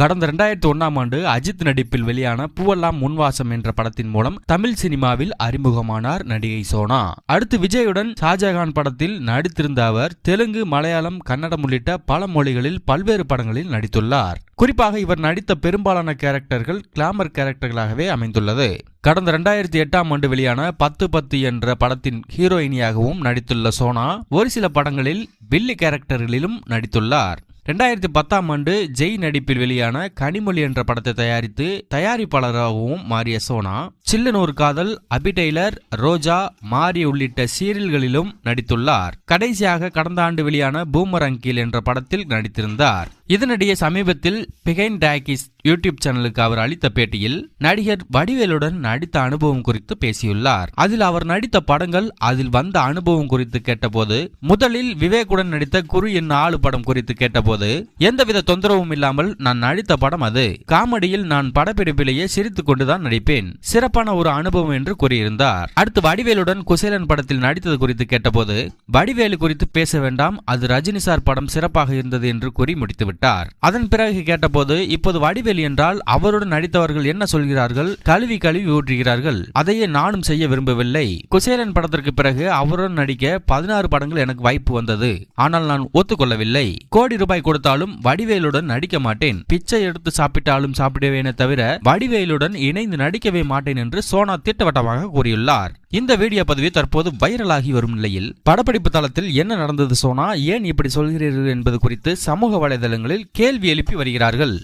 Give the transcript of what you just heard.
கடந்த இரண்டாயிரத்தி ஒன்னாம் ஆண்டு அஜித் நடிப்பில் வெளியான பூவெல்லாம் முன்வாசம் என்ற படத்தின் மூலம் தமிழ் சினிமாவில் அறிமுகமானார் நடிகை சோனா. அடுத்து விஜயுடன் ஷாஜகான் படத்தில் நடித்திருந்த அவர் தெலுங்கு மலையாளம் கன்னடம் உள்ளிட்ட பல மொழிகளில் பல்வேறு படங்களில் நடித்துள்ளார். குறிப்பாக இவர் நடித்த பெரும்பாலான கேரக்டர்கள் கிளாமர் கேரக்டர்களாகவே அமைந்துள்ளது. கடந்த இரண்டாயிரத்தி எட்டாம் ஆண்டு வெளியான பத்து பத்து என்ற படத்தின் ஹீரோயினியாகவும் நடித்துள்ள சோனா ஒரு சில படங்களில் வில்லி கேரக்டர்களிலும் நடித்துள்ளார். ரெண்டாயிரத்தி பத்தாம் ஆண்டு ஜெய் நடிப்பில் வெளியான கனிமொழி என்ற படத்தை தயாரித்து தயாரிப்பாளராகவும் மாறிய சோனா சில்லனூர் காதல் அபி டெய்லர் ரோஜா மாரி உள்ளிட்ட சீரியல்களிலும் நடித்துள்ளார். கடைசியாக கடந்த ஆண்டு வெளியான பூமர் அங்கில் என்ற படத்தில் நடித்திருந்தார். இதனிடையே சமீபத்தில் பிகைன் டாக்கிஸ் யூடியூப் சேனலுக்கு அவர் அளித்த பேட்டியில் நடிகர் வடிவேலுடன் நடித்த அனுபவம் குறித்து பேசியுள்ளார். அதில் அவர் நடித்த படங்கள் அதில் வந்த அனுபவம் குறித்து கேட்டபோது முதலில் விவேக்குடன் நடித்த குரு என் ஆளு படம் குறித்து கேட்டபோது எந்தவித தொந்தரவும் இல்லாமல் நான் நடித்த படம் அது. காமெடியில் நான் படப்பிடிப்பிலேயே சிரித்துக் கொண்டுதான் நடிப்பேன். சிறப்பான ஒரு அனுபவம் என்று கூறியிருந்தார். அடுத்து வடிவேலுடன் குசேலன் படத்தில் நடித்தது குறித்து கேட்டபோது வடிவேலு குறித்து பேச வேண்டாம் அது ரஜினி சார் படம் சிறப்பாக இருந்தது என்று கூறி முடித்துவிட்டார். அதன் பிறகு கேட்டபோது இப்போது வடிவேலு என்றால் அவருடன் நடித்தவர்கள் என்ன சொல்கிறார்கள் கழுவி கழுவி ஊற்றுகிறார்கள் அதையே நானும் செய்ய விரும்பவில்லை. குசேலன் படத்திற்கு பிறகு அவருடன் நடிக்க பதினாறு படங்கள் எனக்கு வாய்ப்பு வந்தது. ஆனால் நான் ஒத்துக்கொள்ளவில்லை. கோடி ரூபாய் கொடுத்தாலும் வடிவேலுடன் நடிக்க மாட்டேன். பிச்சை எடுத்து சாப்பிட்டாலும் சாப்பிடுவேனே தவிர வடிவேலுடன் இணைந்து நடிக்கவே மாட்டேன் என்று சோனா திட்டவட்டமாக கூறியுள்ளார். இந்த வீடியோ பதிவு தற்போது வைரலாகி வரும் நிலையில் படப்பிடிப்பு தளத்தில் என்ன நடந்தது சோனா? ஏன் இப்படி சொல்கிறீர்கள் என்பது குறித்து சமூக வலைதளங்களில் கேள்வி எழுப்பி வருகிறார்கள்.